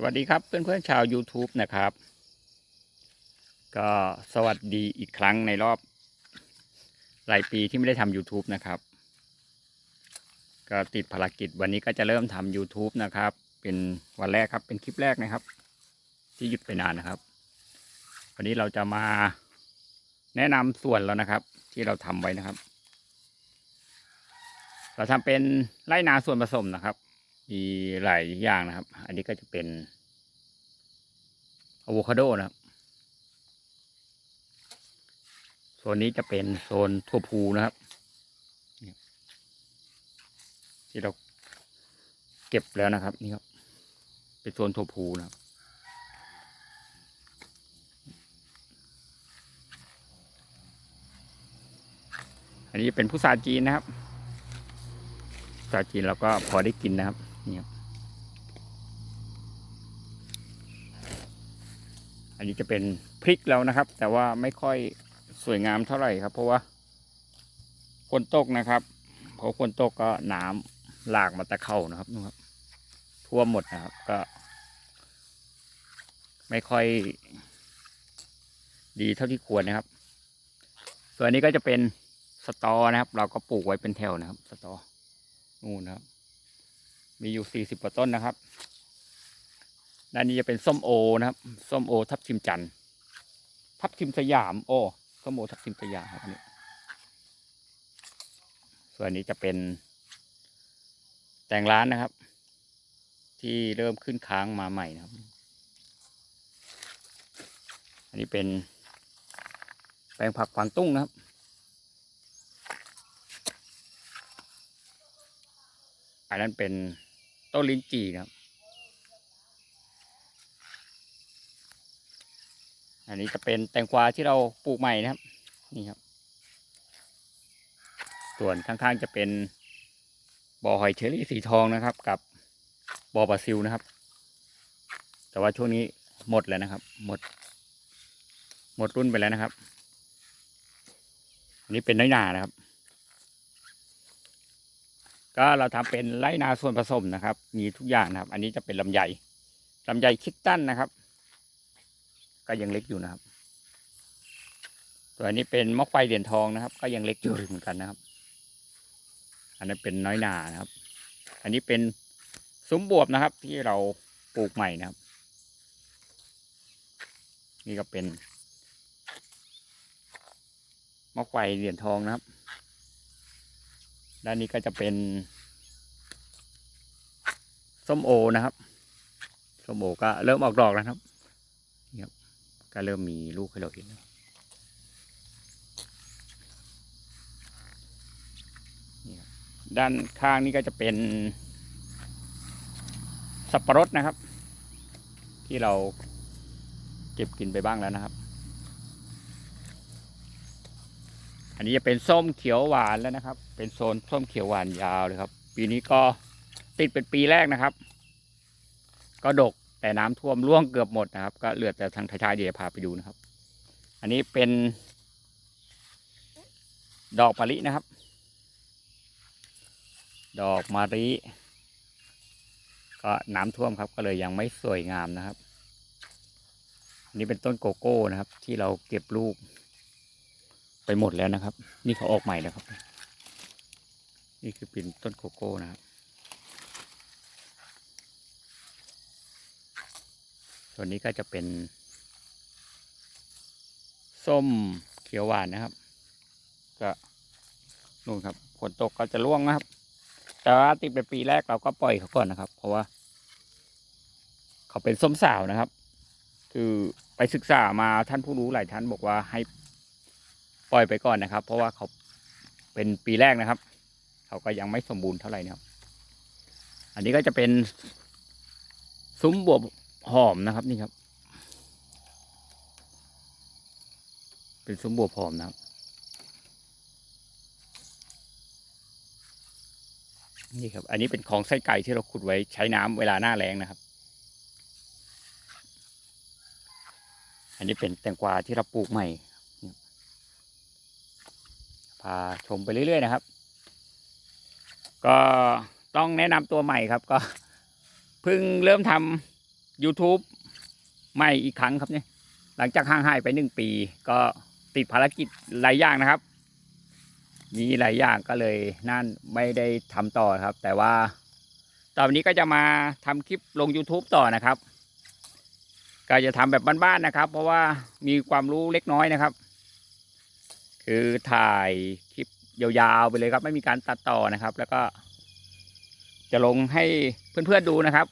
สวัสดีครับเพื่อนๆชาว YouTube นะครับ ก็สวัสดีอีกครั้งในรอบหลายปีที่ไม่ได้ทำ YouTube นะครับ ก็ติดภารกิจวันนี้ก็จะเริ่มทำ YouTube นะครับ เป็นวันแรกครับเป็นคลิปแรกนะครับ ที่หยุดไปนานนะครับ วันนี้เราจะมาแนะนำส่วนแล้วนะครับ ที่เราทำไว้นะครับ เราทำเป็นไร่นาส่วนผสมนะครับ มีหลายอย่างนะครับ อันนี้ก็จะเป็นอะโวคาโดนะครับ โซนนี้จะเป็นโซนทั่วพูนะครับ ที่เราเก็บแล้วนะครับนี่ครับ เป็นโซนทั่วพูนะครับอันนี้เป็นผู้สาจีนนะครับภาษาจีนเราก็พอได้กินนะครับ นี่ครับอันนี้จะเป็นพริกแล้วนะครับ แต่ว่าไม่ค่อยสวยงามเท่าไหร่ครับ เพราะว่าฝนตกนะครับพอฝนตกก็น้ำหลากมาตะเข้านะครับนู่นครับท่วมหมดนะครับ ก็ ไม่ค่อย ดีเท่าที่ควรนะครับ ส่วนนี้ก็จะเป็นสตอนะครับ เราก็ปลูกไว้เป็นแถวนะครับ สตอนู่นนะครับ มีอยู่สี่สิบกว่าต้นนะครับ ด้านนี้จะเป็นส้มโอนะครับ ส้มโอทับทิมจันทร์ทับทิมสยาม โอ้ส้มโอทับทิมสยามครับอันนี้ ส่วนนี้จะเป็น แตงร้านนะครับ ที่เริ่มขึ้นค้างมาใหม่นะครับ อันนี้เป็น แปลงผักกวางตุ้งนะครับอันนั้นเป็น ต้นลิ้นจี่ครับ อันนี้จะเป็นแตงกวาที่เราปลูกใหม่นะครับ นี่ครับ ส่วนข้างๆจะเป็นบ่อหอยเชอรี่สีทองนะครับ กับบ่อปลาซิวนะครับ แต่ว่าช่วงนี้หมดแล้วนะครับ หมด หมดรุ่นไปแล้วนะครับ อันนี้เป็นน้อยหนานะครับ ก็เราทำเป็นไรนาส่วนผสมนะครับ มีทุกอย่างนะครับ อันนี้จะเป็นลำไยลำไยคิกตั้นนะครับ ก็ยังเล็กอยู่นะครับส่วนี้เป็นมะไฟเหรียญทองนะครับ ก็ยังเล็กอยู่เหมือนกันนะครับ อันนั้เป็นน้อยนานะครับ อันนี้เป็นซุ้มบวบนะครับ ที่เราปลูกใหม่นะครับ นี่ก็เป็นมะไฟเหรียญทองนะครับ ด้านนี้ก็จะเป็น ส้มโอนะครับ ส้มโอก็เริ่มออกดอกแล้วครับนี่ครับ ก็เริ่มมีลูกให้เราเห็นนี่ครับด้านข้างนี้ก็จะเป็น สับปะรดนะครับ ที่เราเก็บกินไปบ้างแล้วนะครับ อันนี้จะเป็นส้มเขียวหวานแล้วนะครับ เป็นโซนส้มเขียวหวานยาวเลยครับ ปีนี้ก็ติดเป็นปีแรกนะครับ ก็ดกแต่น้ำท่วมร่วงเกือบหมดนะครับ ก็เหลือแต่ทางท้ายๆเดี๋ยวพาไปดูนะครับ อันนี้เป็น ดอกมะลินะครับ ดอกมะลิก็น้ำท่วมครับก็เลยยังไม่สวยงามนะครับ อันนี้เป็นต้นโกโก้นะครับ ที่เราเก็บลูก ไปหมดแล้วนะครับ นี่เขาออกใหม่นะครับ นี่คือเป็นต้นโกโก้นะครับส่วนนี้ก็จะเป็น ส้มเขียวหวานนะครับ ก็นู่นครับฝนตกก็จะร่วงนะครับ แต่ว่าติดเป็นปีแรกเราก็ปล่อยเขาก่อนนะครับ เพราะว่า เขาเป็นส้มสาวนะครับ คือไปศึกษามาท่านผู้รู้หลายท่านบอกว่าให้ ปล่อยไปก่อนนะครับ เพราะว่าเขาเป็นปีแรกนะครับ เขาก็ยังไม่สมบูรณ์เท่าไหร่นะครับ อันนี้ก็จะเป็นซุ้มบวบหอมนะครับนี่ครับ เป็นซุ้มบวบหอมนะครับนี่ครับ อันนี้เป็นของไส้ไก่ที่เราขุดไว้ใช้น้ำเวลาหน้าแรงนะครับ อันนี้เป็นแตงกวาที่เราปลูกใหม่ พาชมไปเรื่อยๆนะครับ ก็ต้องแนะนำตัวใหม่ครับ ก็เพิ่งเริ่มทำ YouTube ใหม่อีกครั้งครับเนี่ยหลังจากห่างหายไปหนึ่งปี ก็ติดภารกิจหลายอย่างนะครับ มีหลายอย่างก็เลยนั่นไม่ได้ทำต่อครับ แต่ว่าตอนนี้ก็จะมาทำคลิปลง YouTube ต่อนะครับ ก็จะทำแบบบ้านๆนะครับ เพราะว่ามีความรู้เล็กน้อยนะครับ คือถ่ายคลิปยาวๆไปเลยครับ ไม่มีการตัดต่อนะครับ แล้วก็ จะลงให้เพื่อนๆดูนะครับ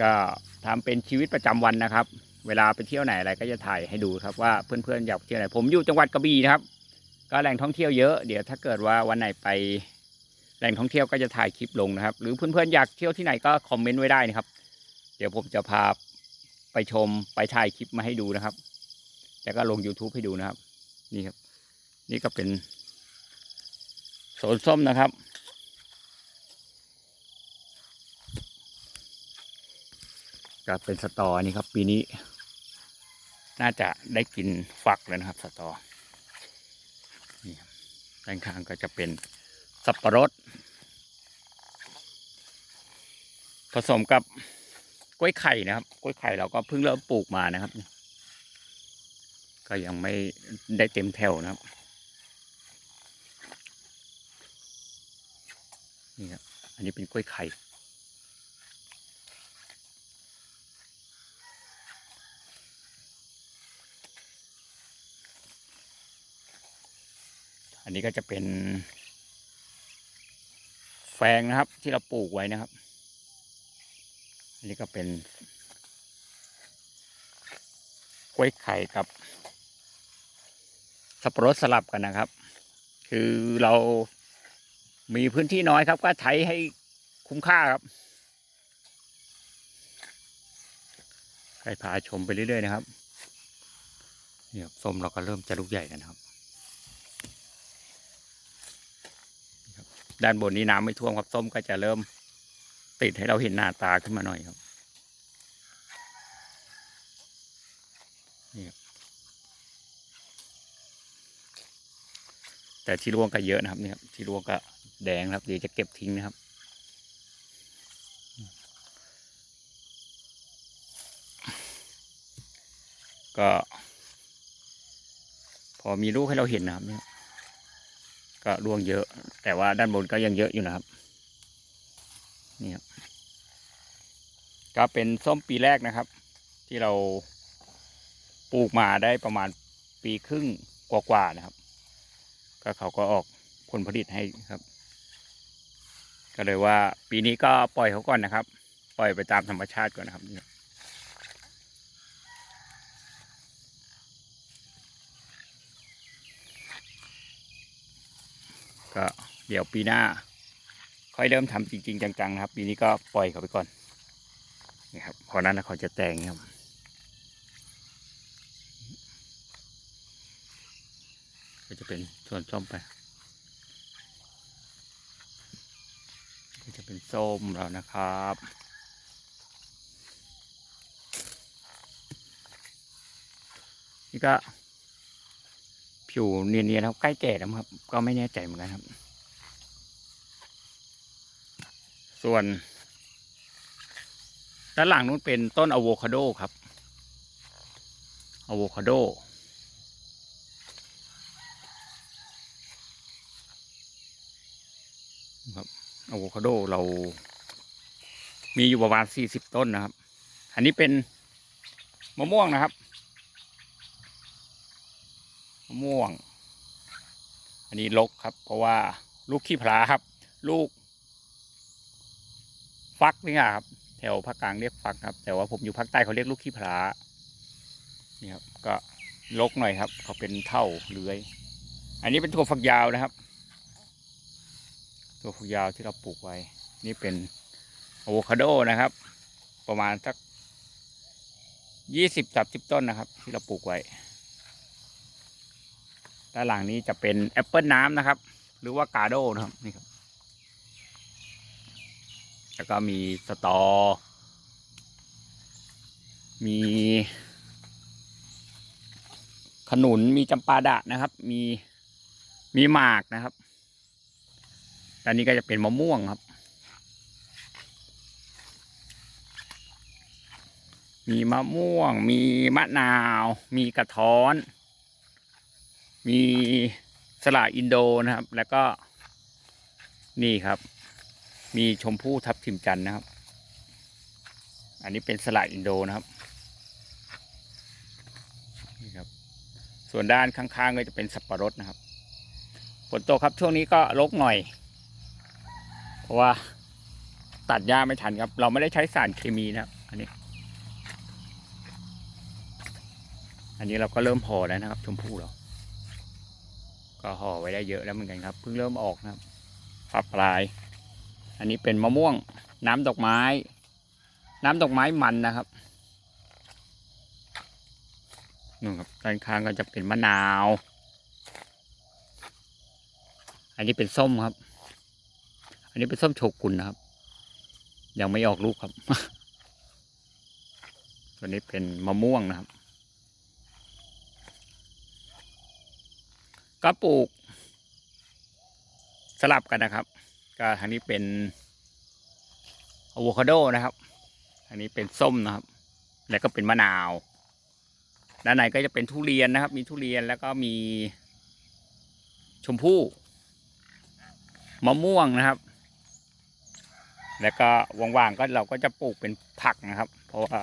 ก็ทำเป็นชีวิตประจำวันนะครับ เวลาไปเที่ยวไหนอะไรก็จะถ่ายให้ดูครับว่าเพื่อนๆอยากเที่ยวไหนผมอยู่จังหวัดกระบี่นะครับ ก็แหล่งท่องเที่ยวเยอะเดี๋ยวถ้าเกิดว่าวันไหนไปแหล่งท่องเที่ยวก็จะถ่ายคลิปลงนะครับ หรือเพื่อนๆอยากเที่ยวที่ไหนก็คอมเมนต์ไว้ได้นะครับ เดี๋ยวผมจะพาไปชมไปถ่ายคลิปมาให้ดูนะครับ แล้วก็ลง YouTube ให้ดูนะครับ นี่ครับ นี่ก็เป็นสวนส้มนะครับ ก็เป็นสตอนี่ครับ ปีนี้ น่าจะได้กินฝักแล้วนะครับ สตอนี่ครับด้านข้างก็จะเป็นสับปะรด ผสมกับกล้วยไข่นะครับ กล้วยไข่เราก็เพิ่งเริ่มปลูกมานะครับ ก็ยังไม่ได้เต็มแถวนะครับ นี่ครับ อันนี้เป็นกล้วยไข่อันนี้ก็จะเป็น แฟงนะครับที่เราปลูกไว้นะครับ อันนี้ก็เป็นกล้วยไข่กับ สับปะรดสลับกันนะครับ คือเรามีพื้นที่น้อยครับ ก็ใช้ให้คุ้มค่าครับใครพาชมไปเรื่อยๆนะครับเนี่ยครับส้มเราก็เริ่มจะลูกใหญ่แล้วนะครับด้านบนนี้น้ำไม่ท่วมครับส้มก็จะเริ่มติดให้เราเห็นหน้าตาขึ้นมาหน่อยครับนี่ครับ แต่ที่ร่วงก็เยอะนะครับนี่ครับที่ร่วงก็แดงนะครับเดี๋ยวจะเก็บทิ้งนะครับ ก็ พอมีลูกให้เราเห็นนะครับเนี่ยก็ร่วงเยอะ แต่ว่าด้านบนก็ยังเยอะอยู่นะครับนี่ครับก็เป็นส้มปีแรกนะครับ ที่เราปลูกมาได้ประมาณปีครึ่งกว่าๆนะครับ ก็เขาก็ออกผลผลิตให้ครับ ก็เลยว่าปีนี้ก็ปล่อยเขาก่อนนะครับ ปล่อยไปตามธรรมชาติก่อนนะครับนี่ก็เดี๋ยวปีหน้า ค่อยเริ่มทำจริง ๆ จังๆนะครับ ปีนี้ก็ปล่อยเขาไปก่อนนี่ครับพราะนั้นเขาจะแต่งครับ จะเป็นส่วนส้มไป ก็จะเป็นส้มแล้วนะครับนี่ก็ผิวเนียนๆครับใกล้แก่แล้วครับ ก็ไม่แน่ใจเหมือนกันครับ ส่วนด้านหลังนู้นเป็นต้นอะโวคาโดครับอะโวคาโด ครับ อะโวคาโดเรา มีอยู่ประมาณสี่สิบต้นนะครับ อันนี้เป็นมะม่วงนะครับมะม่วง อันนี้ลกครับ เพราะว่าลูกขี้พลาครับ ลูก ฟักนี่ครับ แถวภาคกลางเรียกฟักครับ แต่ว่าผมอยู่ภาคใต้เขาเรียกลูกขี้พลานี่ครับ ก็ลกหน่อยครับ เขาเป็นเท่าเลื้อย อันนี้เป็นถั่วฝักยาวนะครับ ตัวฝักยาวที่เราปลูกไว้ นี่เป็นอะโวคาโดนะครับ ประมาณสักยี่สิบสามสิบต้นนะครับ ที่เราปลูกไว้ด้านหลังนี้จะเป็นแอปเปิลน้ำนะครับ หรือว่ากาโดนะครับนี่ครับ แล้วก็มีสตอ มีขนุนมีจำปาดะนะครับ มีมีหมากนะครับ อันนี้ก็จะเป็นมะม่วงครับ มีมะม่วง มีมะนาว มีกระท้อน มีสละอินโดนะครับ แล้วก็นี่ครับ มีชมพู่ทับทิมจันนะครับ อันนี้เป็นสละอินโดนะครับนี่ครับ ส่วนด้านข้างๆก็จะเป็นสับปะรดนะครับฝนตกครับช่วงนี้ก็รกหน่อย เพราะว่าตัดหญ้าไม่ทันครับ เราไม่ได้ใช้สารเคมีนะครับ อันนี้ อันนี้เราก็เริ่มห่อแล้วนะครับ ชมพู่เรา ก็ห่อไว้ได้เยอะแล้วเหมือนกันครับ เพิ่งเริ่มออกนะครับฝักปลาย อันนี้เป็นมะม่วง น้ำดอกไม้ น้ำดอกไม้มันนะครับนู่นครับด้านข้างก็จะเป็นมะนาว อันนี้เป็นส้มครับ นนี้เป็นส้มโชกุนนะครับ ยังไม่ออกลูกครับ ตัวนี้เป็นมะม่วงนะครับ ก็ปลูก สลับกันนะครับ ก็ทางนี้เป็นอะโวคาโดนะครับอันนี้เป็นส้มนะครับ แล้วก็เป็นมะนาว ด้านในก็จะเป็นทุเรียนนะครับ มีทุเรียนแล้วก็มีชมพู่ มะม่วงนะครับ แล้วก็ว่างๆก็เราก็จะปลูกเป็นผักนะครับ เพราะว่า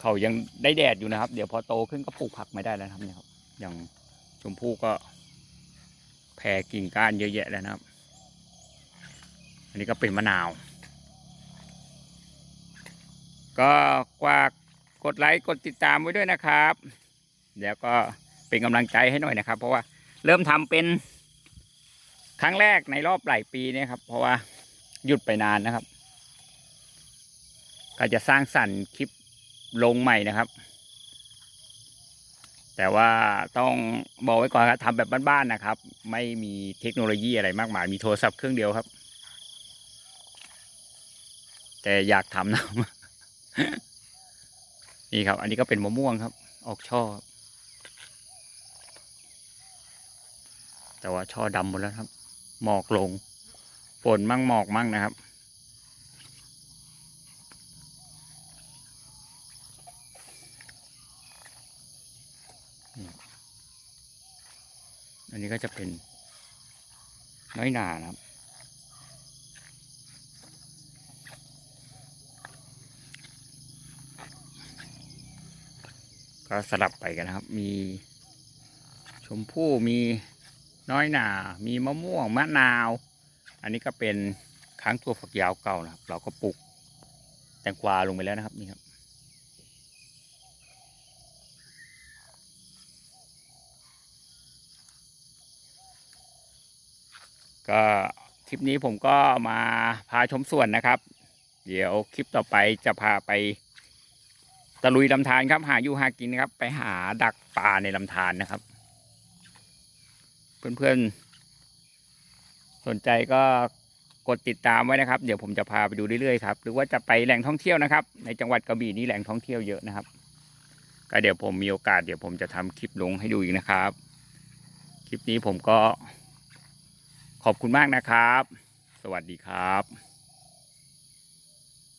เขายังได้แดดอยู่นะครับ เดี๋ยวพอโตขึ้นก็ปลูกผักไม่ได้แล้วครับเนี่ยครับอย่างชมพู่ก็แผ่กิ่งก้านเยอะแยะแล้วนะครับ อันนี้ก็เป็นมะนาว ก็ฝากกดไลค์กดติดตามไว้ด้วยนะครับ เดี๋ยวก็เป็นกำลังใจให้หน่อยนะครับ เพราะว่าเริ่มทำเป็น ครั้งแรกในรอบหลายปีเนี่ยครับ เพราะว่าหยุดไปนานนะครับ ก็จะสร้างสรรค์คลิปลงใหม่นะครับ แต่ว่าต้องบอกไว้ก่อนครับทำแบบบ้านๆนะครับ ไม่มีเทคโนโลยีอะไรมากมาย มีโทรศัพท์เครื่องเดียวครับ แต่อยากทำนะนี่ครับ อันนี้ก็เป็นมะม่วงครับ ออกช่อ แต่ว่าช่อดำหมดแล้วครับ หมอกลง ฝนมั่งหมอกมั่งนะครับ อันนี้ก็จะเป็นน้อยหนานะครับ ก็สลับไปกันนะครับ มีชมพู่มี น้อยหนามีมะม่วงมะนาว อันนี้ก็เป็นค้างตัวฝักยาวเก่านะครับ เราก็ปลูกแตงกวาลงไปแล้วนะครับนี่ครับ ก็คลิปนี้ผมก็มาพาชมสวนนะครับ เดี๋ยวคลิปต่อไปจะพาไปตะลุยลำธารครับ หาอยู่หากินนะครับ ไปหาดักปลาในลำธารนะครับ เพื่อนๆ สนใจก็กดติดตามไว้นะครับ เดี๋ยวผมจะพาไปดูเรื่อยๆครับ หรือว่าจะไปแหล่งท่องเที่ยวนะครับ ในจังหวัดกระบี่นี่แหล่งท่องเที่ยวเยอะนะครับ ก็เดี๋ยวผมมีโอกาสเดี๋ยวผมจะทำคลิปลงให้ดูอีกนะครับ คลิปนี้ผมก็ขอบคุณมากนะครับ สวัสดีครับ